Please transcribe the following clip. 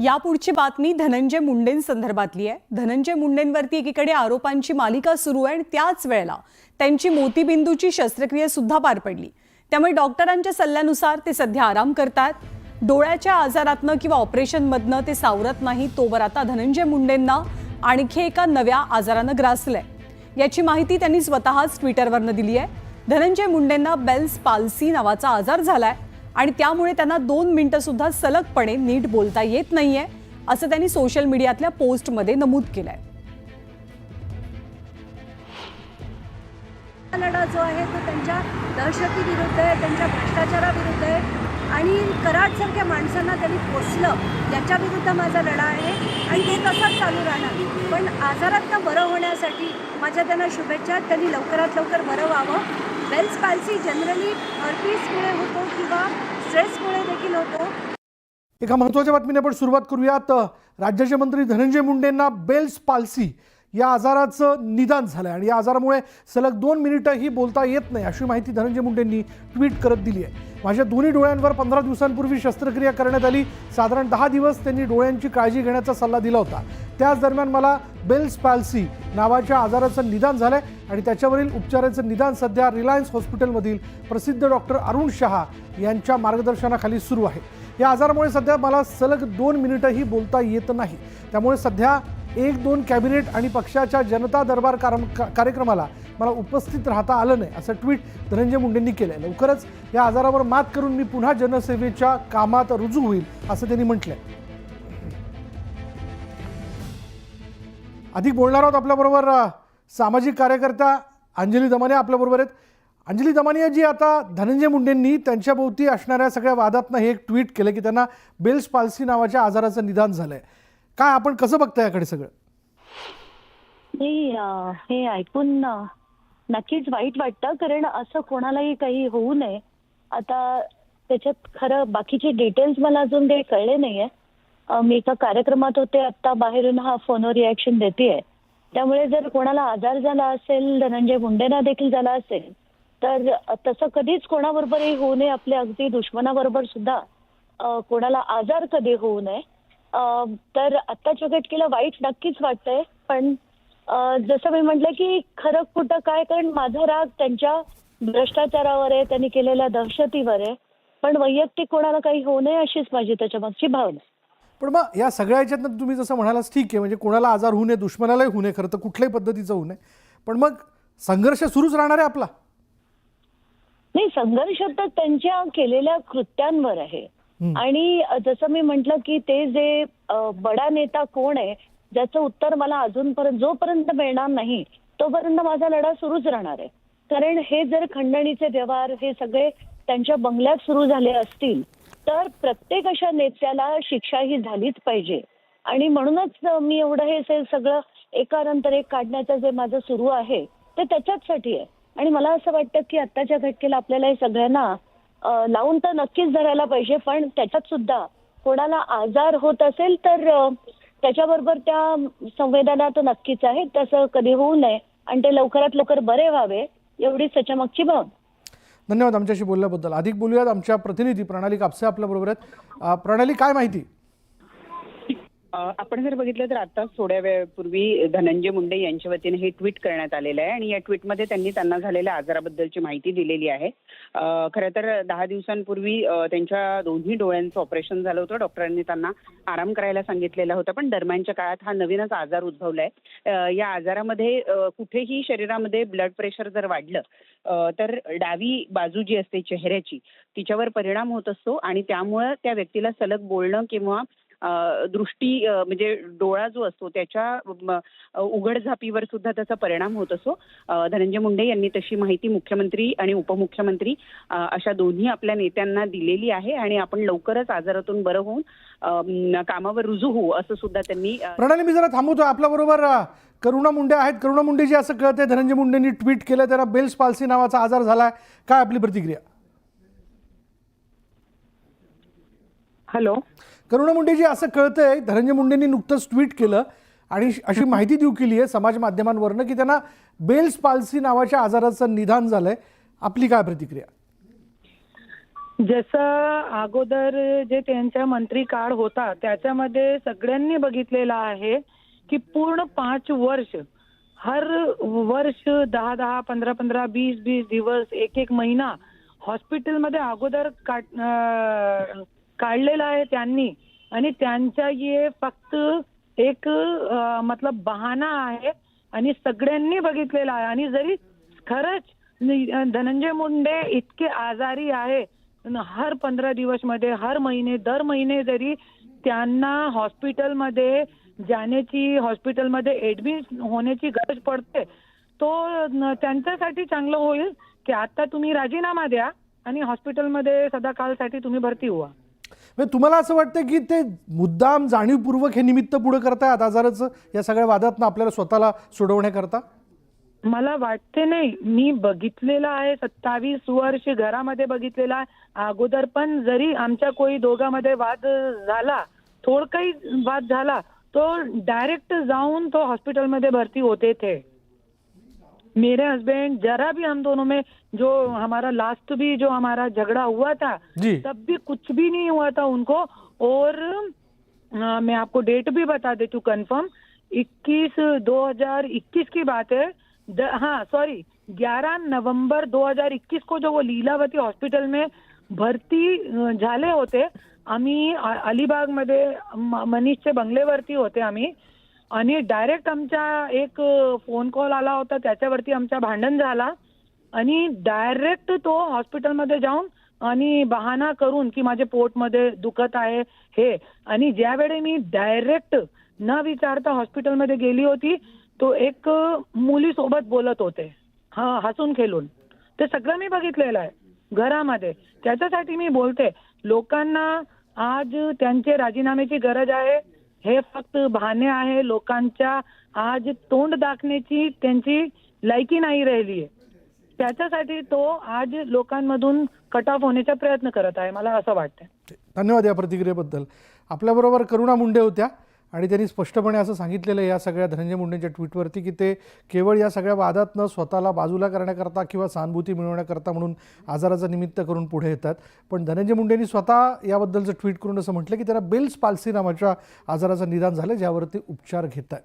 यापुढची बातमी धनंजय मुंडेंसंदर्भातली आहे. धनंजय मुंडेंवरती एकीकडे आरोपांची मालिका सुरू आहे आणि त्याच वेळेला त्यांची मोतीबिंदूची शस्त्रक्रिया सुद्धा पार पडली. त्यामुळे डॉक्टरांच्या सल्ल्यानुसार ते सध्या आराम करतात. डोळ्याच्या आजारातनं किंवा ऑपरेशनमधनं ते सावरत नाही तोवर आता धनंजय मुंडेंना आणखी एका नव्या आजारानं ग्रासलंय. याची माहिती त्यांनी स्वतःच ट्विटरवरनं दिली आहे. धनंजय मुंडेंना बेल्स पाल्सी नावाचा आजार झालाय. आणि त्यामुळे त्यांना दोन मिनटंसुद्धा सलगपणे नीट बोलता येत नाहीये असं त्यांनी सोशल मीडियातल्या पोस्टमध्ये नमूद केलंय. हा लढा जो आहे तो त्यांच्या दहशतीविरुद्ध आहे त्यांच्या भ्रष्टाचाराविरुद्ध आहे. आणि कराडसारख्या माणसांना त्यांनी पोचलं याच्याविरुद्ध माझा लढा आहे. आणि ते तसाच चालू राहणार. पण आजारातनं बरं होण्यासाठी माझ्या त्यांना शुभेच्छा. त्यांनी लवकरात लवकर बरं व्हावं. बेल्स पाल्सी जनरली हर्पीसमुळे होतो किंवा स्ट्रेसमुळे देखील होतो. एका महत्त्वाच्या बातमीने आपण सुरुवात करूयात. राज्याचे मंत्री धनंजय मुंडेंना बेल्स पाल्सी या आजाराचं निदान झालं आहे आणि या आजारामुळे सलग दोन मिनिटंही बोलता येत नाही अशी माहिती धनंजय मुंडेंनी ट्विट करत दिली आहे. माझ्या दोन्ही डोळ्यांवर पंधरा दिवसांपूर्वी शस्त्रक्रिया करण्यात आली. साधारण दहा दिवस त्यांनी डोळ्यांची काळजी घेण्याचा सल्ला दिला होता. त्याच दरम्यान मला बेल्स पॅल्सी नावाच्या आजाराचं निदान झालं आहे आणि त्याच्यावरील उपचाराचं निदान सध्या रिलायन्स हॉस्पिटलमधील प्रसिद्ध डॉक्टर अरुण शहा यांच्या मार्गदर्शनाखाली सुरू आहे. या आजारामुळे सध्या मला सलग दोन मिनिटंही बोलता येत नाही. त्यामुळे सध्या एक दोन कॅबिनेट आणि पक्षाच्या जनता दरबार कार्यक्रमाला मला उपस्थित राहता आलं नाही असं ट्विट धनंजय मुंडेंनी केलं आहे लवकरच या आजारावर मात करून मी पुन्हा जनसेवेच्या कामात रुजू होईल असं त्यांनी म्हटलंय. अधिक बोलणार आहोत आपल्याबरोबर सामाजिक कार्यकर्त्या अंजली दमाने आपल्याबरोबर आहेत. अंजली दमानिया जी आता धनंजय मुंडेंनी त्यांच्याभोवती असणाऱ्या सगळ्या वादातनं हे एक ट्विट केलं की त्यांना बेल्स पाल्सी नावाच्या आजाराचं निदान झालं आहे काय आपण कसं बघताय याकडे सगळं? नाही हे ऐकून नक्कीच वाईट वाटतं कारण असं कोणालाही काही होऊ नये. आता त्याच्यात खरं बाकीचे डिटेल्स मला अजून काही कळले नाहीये. मी एका कार्यक्रमात होते आता बाहेरून हा फोनवर रिॲक्शन देते त्यामुळे जर कोणाला आजार झाला असेल धनंजय मुंडेना देखील झाला असेल तर तसं कधीच कोणाबरोबरही होऊ नये आपल्या अगदी दुश्मनाबरोबर सुद्धा. कोणाला आजार कधी होऊ नये तर आत्ताच्या घटकेला वाईट नक्कीच वाटतंय. पण जसं मी म्हटलं की खरं कुठं काय? कारण माझा राग त्यांच्या भ्रष्टाचारावर आहे त्यांनी केलेल्या दहशतीवर आहे. पण वैयक्तिक कोणाला काही होऊ नये अशीच माझी त्याच्या मागची भावना पण मग या सगळ्या ह्याच्यातनं तुम्ही जसं म्हणालास ठीक आहे. म्हणजे कोणाला आजार होऊ नये दुश्मनालाही होऊ नये खरं तर कुठल्याही पद्धतीचं होऊ नये. पण मग संघर्ष सुरूच राहणार आहे आपला? नाही संघर्ष तर त्यांच्या केलेल्या कृत्यांवर आहे. आणि जसं मी म्हंटल की ते जे बडा नेता कोण आहे ज्याचं उत्तर मला अजूनपर्यंत जोपर्यंत मिळणार नाही तोपर्यंत माझा लढा सुरूच राहणार आहे. कारण हे जर खंडणीचे व्यवहार हे सगळे त्यांच्या बंगल्यात सुरू झाले असतील तर प्रत्येक अशा नेत्याला शिक्षा ही झालीच पाहिजे. आणि म्हणूनच मी एवढं हे सगळं एकानंतर एक काढण्याचं जे माझं सुरू आहे ते त्याच्याचसाठी आहे. आणि मला असं वाटतं की आत्ताच्या घटकेला आपल्याला हे सगळ्यांना लावून तर नक्कीच धरायला पाहिजे पण त्याच्यात सुद्धा कोणाला आजार होत असेल तर त्याच्याबरोबर त्या संवेदना तर नक्कीच आहेत तसं कधी होऊ नये. आणि ते लवकरात लवकर बरे व्हावे एवढीच त्याच्या मागची भाव धन्यवाद आमच्याशी बोलल्याबद्दल. अधिक बोलूयात आमच्या प्रतिनिधी प्रणाली कापसे आपल्याबरोबर आहेत. प्रणाली काय माहिती? आपण जर बघितलं तर आता थोड्या वेळपूर्वी धनंजय मुंडे यांच्या वतीने हे ट्विट करण्यात आलेलं आहे. आणि या ट्विटमध्ये त्यांनी त्यांना झालेल्या आजाराबद्दलची माहिती दिलेली आहे. खरं तर दहा दिवसांपूर्वी त्यांच्या दोन्ही डोळ्यांचं ऑपरेशन झालं होतं. डॉक्टरांनी त्यांना आराम करायला सांगितलेला होता. पण दरम्यानच्या काळात हा नवीनच आजार उद्भवलाय आहे. या आजारामध्ये कुठेही शरीरामध्ये ब्लड प्रेशर जर वाढलं तर डावी बाजू जी असते चेहऱ्याची तिच्यावर परिणाम होत असतो. आणि त्यामुळं त्या व्यक्तीला सलग बोलणं किंवा दृष्टी म्हणजे डोळा जो असतो त्याच्या उघडझापीवर सुद्धा त्याचा परिणाम होत असतो धनंजय मुंडे यांनी तशी माहिती मुख्यमंत्री आणि उपमुख्यमंत्री अशा दोन्ही आपल्या नेत्यांना दिलेली आहे आणि आपण लवकरच आजारातून बरं होऊन कामावर रुजू होऊ असं सुद्धा त्यांनी प्रणाली मी जरा थांबवतो. आपल्याबरोबर करुणा मुंडे आहेत. करुणा मुंडे जी असं कळते धनंजय मुंडेंनी ट्विट केलं त्याला बेल्स पाल्सी नावाचा आजार झाला काय आपली प्रतिक्रिया? हॅलो. करुणा मुंडेजी असं कळतंय धनंजय मुंडेंनी नुकतंच ट्विट केलं आणि अशी माहिती देऊ केली आहे समाज माध्यमांवरनं की त्यांना बेल्स पाल्सी नावाच्या आजाराचं निदान झालंय. आपली काय प्रतिक्रिया? जसं अगोदर जे त्यांचा मंत्री काळ होता त्याच्यामध्ये सगळ्यांनी बघितलेलं आहे की पूर्ण पाच वर्ष हर वर्ष दहा दहा पंधरा पंधरा वीस वीस दिवस एक एक महिना हॉस्पिटलमध्ये अगोदर अं, काढलेला आहे त्यांनी. आणि त्यांचा हे फक्त एक मतलब बहाना आहे. आणि सगळ्यांनी बघितलेला आहे. आणि जरी खरंच नि- धनंजय मुंडे इतके आजारी आहे. न हर पंधरा दिवसमध्ये हर महिने दर महिने जरी त्यांना हॉस्पिटलमध्ये जाण्याची हॉस्पिटलमध्ये ऍडमिट होण्याची गरज पडते तो न- त्यांच्यासाठी चांगलं होईल की आता तुम्ही राजीनामा द्या आणि हॉस्पिटलमध्ये सदाकाळसाठी तुम्ही भरती व्हा. म्हणजे तुम्हाला असं वाटतं की ते मुद्दाम जाणीवपूर्वक हे निमित्त पुढे करतायत आजाराचं? या सगळ्या वादातनं आपल्याला स्वतःला सोडवण्याकरता? मला वाटते नाही. मी बघितलेलं आहे सत्तावीस वर्ष घरामध्ये बघितलेला आहे. अगोदर पण जरी आमच्या कोई दोघांमध्ये वाद झाला थोडकाही वाद झाला तो डायरेक्ट जाऊन तो हॉस्पिटलमध्ये भरती होते थे. मेरे हस्बैंड जरा भी हम दोनों में जो हमारा लास्ट भी जो हमारा झगड़ा हुआ था तब भी कुछ भी नहीं हुआ था उनको। और अ, मैं आपको डेट भी बता देती हूँ कंफर्म 21 2021 की बात है। द, हाँ सॉरी 11 नवंबर 2021 को जो वो लीलावती हॉस्पिटल में भरती झाले होते आम्ही अलिबागमध्ये म- मनीषचे बंगलेवरती होते आम्ही आणि डायरेक्ट आमच्या एक फोन कॉल आला होता त्याच्यावरती आमचा भांडण झाला. आणि डायरेक्ट तो हॉस्पिटलमध्ये जाऊन आणि बहाणा करून की माझे पोटमध्ये दुखत आहे हे. आणि ज्यावेळी मी डायरेक्ट न विचारता हॉस्पिटलमध्ये गेली होती तो एक मुलीसोबत बोलत होते. हा हसून खेळून. ते सगळं मी बघितलेलं आहे घरामध्ये. त्याच्यासाठी मी बोलते लोकांना आज त्यांचे राजीनाम्याची गरज आहे हे फक्त बहाणे आहे. लोकांच्या आज तोंड दाखण्याची त्यांची लायकी नाही राहिली आहे. त्याच्यासाठी तो आज लोकांमधून कट ऑफ होण्याचा प्रयत्न करत आहे मला असं वाटतं धन्यवाद या प्रतिक्रियेबद्दल. आपल्याबरोबर करुणा मुंडे होत्या. आणि त्यांनी स्पष्टपणे असं सांगितलेलं आहे या सगळ्या धनंजय मुंडेंच्या ट्विटवरती की ते केवळ या सगळ्या वादातनं स्वतःला बाजूला करण्याकरता किंवा सहानुभूती मिळवण्याकरता म्हणून आजाराचं निमित्त करून पुढे येतात. पण धनंजय मुंडेंनी स्वतः याबद्दलचं ट्विट करून असं म्हटलं की त्यांना बेल्स पाल्सी नावाच्या आजाराचं निदान झालं ज्यावरती उपचार घेत आहेत